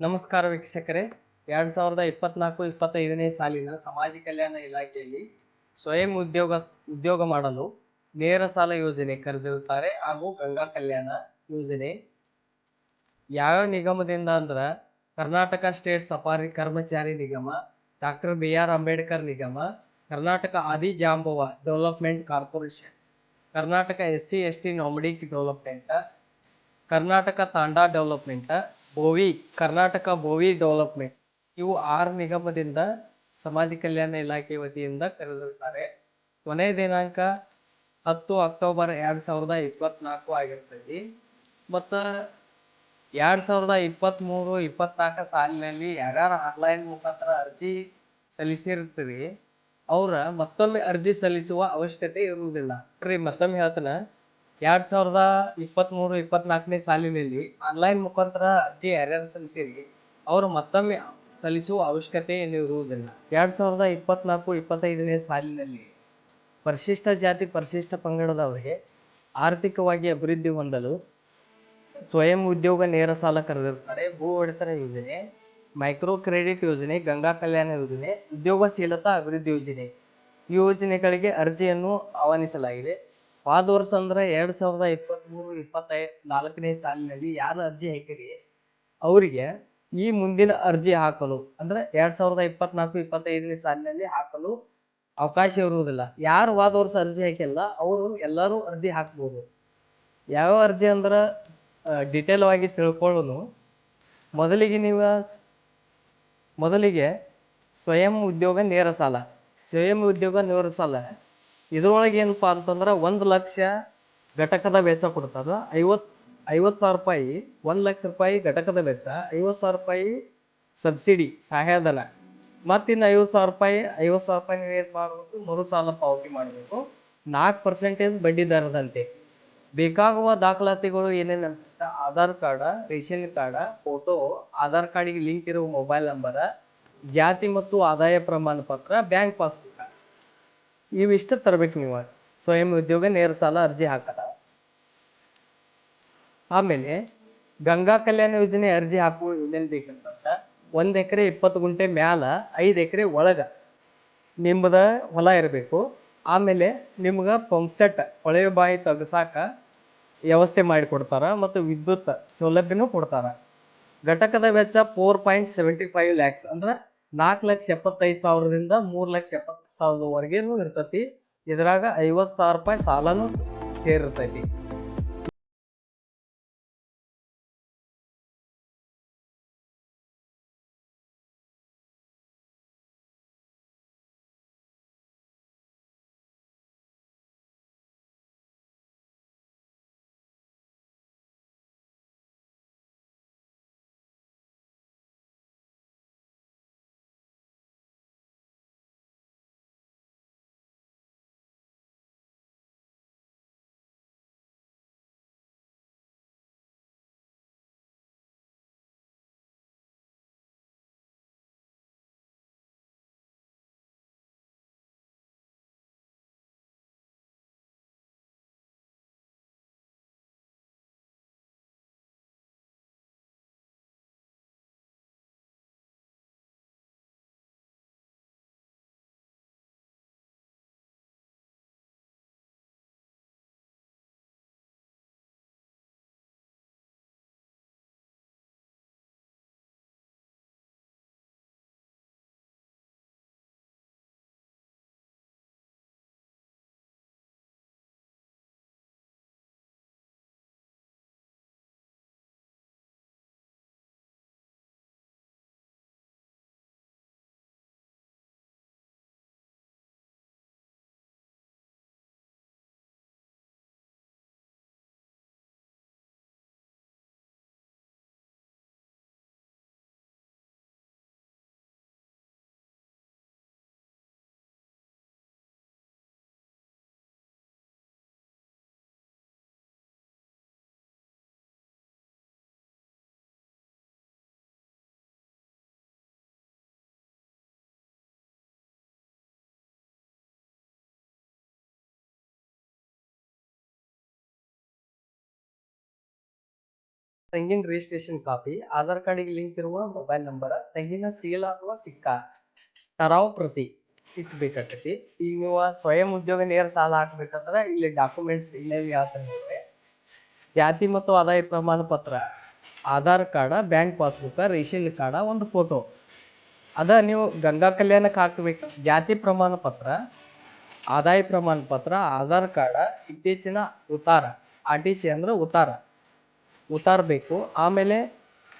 ನಮಸ್ಕಾರ ವೀಕ್ಷಕರೇ. ಎರಡ್ ಸಾವಿರದ ಇಪ್ಪತ್ನಾಲ್ಕು ಇಪ್ಪತ್ತೈದನೇ ಸಾಲಿನ ಸಮಾಜ ಕಲ್ಯಾಣ ಇಲಾಖೆಯಲ್ಲಿ ಸ್ವಯಂ ಉದ್ಯೋಗ ಉದ್ಯೋಗ ಮಾಡಲು ನೇರ ಸಾಲ ಯೋಜನೆ ಕರೆದಿರುತ್ತಾರೆ ಹಾಗೂ ಗಂಗಾ ಕಲ್ಯಾಣ ಯೋಜನೆ. ಯಾವ್ಯಾವ ನಿಗಮದಿಂದ ಅಂದ್ರ ಕರ್ನಾಟಕ ಸ್ಟೇಟ್ ಸಫಾರಿ ಕರ್ಮಚಾರಿ ನಿಗಮ, ಡಾಕ್ಟರ್ ಬಿ ಆರ್ ಅಂಬೇಡ್ಕರ್ ನಿಗಮ, Karnataka Adi Jambava development corporation, Karnataka S C S T ನಾಮಿಡಿ development, Karnataka Tanda development Bovi Karnataka Bhovi development. ಇವು ಆರು ನಿಗಮದಿಂದ ಸಮಾಜ ಕಲ್ಯಾಣ ಇಲಾಖೆ ವತಿಯಿಂದ ಕರೆದಿರುತ್ತಾರೆ ಕೊನೆಯ ದಿನಾಂಕ ಹತ್ತು ಅಕ್ಟೋಬರ್ ಎರಡು ಸಾವಿರದ ಇಪ್ಪತ್ನಾಲ್ಕು ಆಗಿರ್ತೈತಿ. ಮತ್ತು ಎರಡು ಸಾವಿರದ ಇಪ್ಪತ್ತ್ಮೂರು ಇಪ್ಪತ್ನಾಲ್ಕು ಸಾಲಿನಲ್ಲಿ ಯಾರ್ಯಾರು ಆನ್ಲೈನ್ ಮುಖಾಂತರ ಅರ್ಜಿ ಸಲ್ಲಿಸಿರ್ತೀರಿ, ಅವರ ಮತ್ತೊಮ್ಮೆ ಅರ್ಜಿ ಸಲ್ಲಿಸುವ ಅವಶ್ಯಕತೆ ಇರುವುದಿಲ್ಲ. ರೀ, ಮತ್ತೊಮ್ಮೆ ಹೇಳ್ತಾನೆ. ಎರಡ್ ಸಾವಿರದ ಇಪ್ಪತ್ಮೂರು, ಇಪ್ಪತ್ನಾಲ್ಕನೇ ಸಾಲಿನಲ್ಲಿ ಆನ್ಲೈನ್ ಮುಖಾಂತರ ಅರ್ಜಿ ಅರ್ಹರ ಸಲ್ಲಿಸಿರಿ, ಅವರು ಮತ್ತೊಮ್ಮೆ ಸಲ್ಲಿಸುವ ಅವಶ್ಯಕತೆ ಇರುವುದಿಲ್ಲ ಎರಡ್ ಸಾವಿರದ ಇಪ್ಪತ್ನಾಲ್ಕು, ಇಪ್ಪತ್ತೈದನೇ ಸಾಲಿನಲ್ಲಿ ಪರಿಶಿಷ್ಟ ಜಾತಿ, ಪರಿಶಿಷ್ಟ ಪಂಗಡದವರಿಗೆ ಆರ್ಥಿಕವಾಗಿ ಅಭಿವೃದ್ಧಿ ಹೊಂದಲು ಸ್ವಯಂ ಉದ್ಯೋಗ ನೇರ ಸಾಲ ಕರೆದಿರುತ್ತಾರೆ ಭೂ ಒಡೆತನ ಯೋಜನೆ ಮೈಕ್ರೋ ಕ್ರೆಡಿಟ್ ಯೋಜನೆ, ಗಂಗಾ ಕಲ್ಯಾಣ ಯೋಜನೆ, ಉದ್ಯೋಗಶೀಲತಾ ಅಭಿವೃದ್ಧಿ ಯೋಜನೆ, ಈ ಯೋಜನೆಗಳಿಗೆ ಅರ್ಜಿಯನ್ನು ಆಹ್ವಾನಿಸಲಾಗಿದೆ. ಹೋದ ವರ್ಷ ಅಂದ್ರೆ ಎರಡ್ ಸಾವಿರದ ಇಪ್ಪತ್ತ್ಮೂರು ಇಪ್ಪತ್ತೈ, ನಾಲ್ಕನೇ ಸಾಲಿನಲ್ಲಿ ಯಾರು ಅರ್ಜಿ ಹಾಕಿರಿ? ಅವರಿಗೆ ಈ ಮುಂದಿನ ಅರ್ಜಿ ಹಾಕಲು, ಅಂದ್ರೆ ಎರಡ್ ಸಾವಿರದ ಇಪ್ಪತ್ನಾಲ್ಕು, ಇಪ್ಪತ್ತೈದನೇ ಸಾಲಿನಲ್ಲಿ ಹಾಕಲು ಅವಕಾಶ ಇರುವುದಿಲ್ಲ. ಯಾರು ಹೋದ ವರ್ಷ ಅರ್ಜಿ ಹಾಕಿಲ್ಲ, ಅವರು ಎಲ್ಲರೂ ಅರ್ಜಿ ಹಾಕ್ಬೋದು. ಯಾವ ಅರ್ಜಿ ಅಂದ್ರೆ ಡಿಟೇಲ್ ಆಗಿ ತಿಳ್ಕೊಳ್ಳೋನು. ಮೊದಲಿಗೆ ನೀವು ಮೊದಲಿಗೆ ಸ್ವಯಂ ಉದ್ಯೋಗ ನೇರ ಸಾಲ. ಸ್ವಯಂ ಉದ್ಯೋಗ ನೇರ ಸಾಲ. ಇದ್ರೊಳಗೆ ಏನಪ್ಪ ಅಂತಂದ್ರೆ ಒಂದು ಲಕ್ಷ ಘಟಕದ ವೆಚ್ಚ ಕೊಡ್ತಾರೆ ಐವತ್ತು ಐವತ್ತು ಸಾವಿರ ರೂಪಾಯಿ, ಒಂದು ಲಕ್ಷ ರೂಪಾಯಿ ಘಟಕದ ವೆಚ್ಚ ಐವತ್ತು ಸಾವಿರ ರೂಪಾಯಿ ಸಬ್ಸಿಡಿ ಸಹಾಯಧನ ಮತ್ತಿನ್ನು ಐವತ್ತು ಸಾವಿರ ರೂಪಾಯಿ ಐವತ್ತು ಸಾವಿರ ರೂಪಾಯಿ ನೀವು ಏನು ಮಾಡಬೇಕು? ಮರು ಸಾಲ ಪಾವತಿ ಮಾಡಬೇಕು. ನಾಲ್ಕು ಪರ್ಸೆಂಟೇಜ್ ಬಡ್ಡಿ ದರದಂತೆ. ಬೇಕಾಗುವ ದಾಖಲಾತಿಗಳು ಏನೇನಂತ Aadhaar card, ration card photo Aadhaar ಕಾರ್ಡಿಗೆ ಲಿಂಕ್ ಇರುವ ಮೊಬೈಲ್ ನಂಬರ್ ಜಾತಿ ಮತ್ತು ಆದಾಯ ಪ್ರಮಾಣ ಪತ್ರ ಬ್ಯಾಂಕ್ ಪಾಸ್ಬುಕ್ ಇವಿಷ್ಟು ತರಬೇಕು ನೀವು. ಸ್ವಯಂ ಉದ್ಯೋಗ, ನೇರ ಸಾಲ, ಅರ್ಜಿ ಹಾಕದ. ಆಮೇಲೆ ಗಂಗಾ ಕಲ್ಯಾಣ ಯೋಜನೆ ಅರ್ಜಿ ಹಾಕುವ ಏನೇನು ಬೇಕಂತ ಒಂದು ಎಕರೆ ಇಪ್ಪತ್ತು ಗುಂಟೆ ಮ್ಯಾಲ ಐದು ಎಕರೆ ಒಳಗ ನಿಮ್ಮದ ಹೊಲ ಇರಬೇಕು. ಆಮೇಲೆ ನಿಮ್ಗೆ ಪಂಪ್ಸೆಟ್ ಕೊಳವೆ ಬಾಯಿ ತಗಸಾಕ ವ್ಯವಸ್ಥೆ ಮಾಡಿಕೊಡ್ತಾರ ಮತ್ತು ವಿದ್ಯುತ್ ಸೌಲಭ್ಯನೂ ಕೊಡ್ತಾರ. ಘಟಕದ ವೆಚ್ಚ four point seventy five lakhs ಅಂದ್ರೆ ನಾಲ್ಕು ಲಕ್ಷ ಎಪ್ಪತ್ತೈದು ಸಾವಿರದಿಂದ ಮೂರು ಲಕ್ಷ ಎಪ್ಪತ್ತು ಸಾವಿರದವರೆಗೂ ಇರ್ತೈತಿ. ಇದ್ರಾಗ ಐವತ್ತು ಸಾವಿರ ರೂಪಾಯಿ ಸಾಲನೂ ಸೇರಿರ್ತೈತಿ. ತೆಂಗಿನ ರಿಜಿಸ್ಟ್ರೇಷನ್ ಕಾಪಿ ಆಧಾರ್ ಕಾರ್ಡಿಗೆ ಲಿಂಕ್ ಇರುವ ಮೊಬೈಲ್ ನಂಬರ್ ತೆಂಗಿನ ಸೀಲ್ ಅಥವಾ ಸಿಕ್ಕ ತರಾವ್ ಪ್ರತಿ ಇಷ್ಟು ಬೇಕಾಗ್ತೈತಿ. ಈಗ ನೀವು ಸ್ವಯಂ ಉದ್ಯೋಗ ನೇರ ಸಾಲ ಹಾಕ್ಬೇಕಂದ್ರೆ ಇಲ್ಲಿ ಡಾಕ್ಯುಮೆಂಟ್ಸ್ ಥರ ಇರುತ್ತೆ ಜಾತಿ ಮತ್ತು ಆದಾಯ ಪ್ರಮಾಣ ಪತ್ರ, Aadhaar card bank passbook ration card, ಒಂದು ಫೋಟೋ ಅದ ನೀವು ಗಂಗಾ ಕಲ್ಯಾಣಕ್ಕೆ ಹಾಕಬೇಕು. ಜಾತಿ ಪ್ರಮಾಣ ಪತ್ರ, ಆದಾಯ ಪ್ರಮಾಣ ಪತ್ರ, ಆಧಾರ್ ಕಾರ್ಡ, ಇತ್ತೀಚಿನ ಉತ್ತಾರ, ಆರ್ ಟಿ ಸಿ ಅಂದ್ರೆ ಉತ್ತಾರ. ಉತ್ತಾರ ಬೇಕು. ಆಮೇಲೆ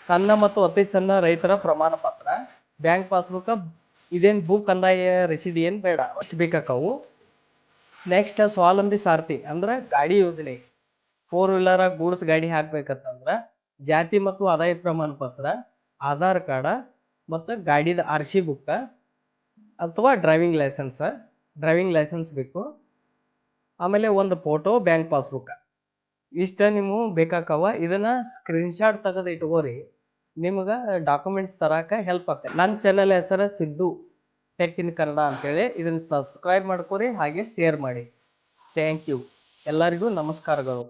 ಸಣ್ಣ ಮತ್ತು ಅತಿ ಸಣ್ಣ ರೈತರ ಪ್ರಮಾಣ ಪತ್ರ. ಬ್ಯಾಂಕ್ ಪಾಸ್ಬುಕ್, ಇದೇನು ಭೂ ಕಂದಾಯ ರಸೀದಿ ಏನು ಬೇಡ, ಅಷ್ಟು ಬೇಕಾಕವು ನೆಕ್ಸ್ಟ್ ಸ್ವಾವಲಂಬಿ ಸಾರಥಿ ಅಂದ್ರೆ ಗಾಡಿ ಯೋಜನೆ. ಫೋರ್ ವೀಲರ್ ಗೂಡ್ಸ್ ಗಾಡಿ ಹಾಕ್ಬೇಕಂತಂದ್ರ ಜಾತಿ ಮತ್ತು ಆದಾಯ ಪ್ರಮಾಣ ಪತ್ರ, ಆಧಾರ್ ಕಾರ್ಡ ಮತ್ತು ಗಾಡಿದ ಆರ್ ಸಿ ಬುಕ್ ಅಥವಾ ಡ್ರೈವಿಂಗ್ ಲೈಸೆನ್ಸ್ ಡ್ರೈವಿಂಗ್ ಲೈಸೆನ್ಸ್ ಬೇಕು. ಆಮೇಲೆ ಒಂದು ಫೋಟೋ ಬ್ಯಾಂಕ್ ಪಾಸ್ಬುಕ್. ಇಷ್ಟ ನೀವು ಬೇಕಾಕವ ಇದನ್ನ ಸ್ಕ್ರೀನ್ಶಾಟ್ ತೆಗೆದು ಇಟ್ಕೋರಿ. ನಿಮ್ಗೆ ಡಾಕ್ಯುಮೆಂಟ್ಸ್ ತರಕ ಹೆಲ್ಪ್ ಆಗ್ತದೆ ನನ್ನ ಚಾನಲ್ ಹೆಸರು ಸಿದ್ದು ಟೆಕ್ ಇನ್ ಕನ್ನಡ ಅಂತೇಳಿ. ಇದನ್ನ ಸಬ್ಸ್ಕ್ರೈಬ್ ಮಾಡ್ಕೊರಿ, ಹಾಗೆ ಶೇರ್ ಮಾಡಿ. ಥ್ಯಾಂಕ್ ಯು ಎಲ್ಲರಿಗೂ ನಮಸ್ಕಾರಗಳು.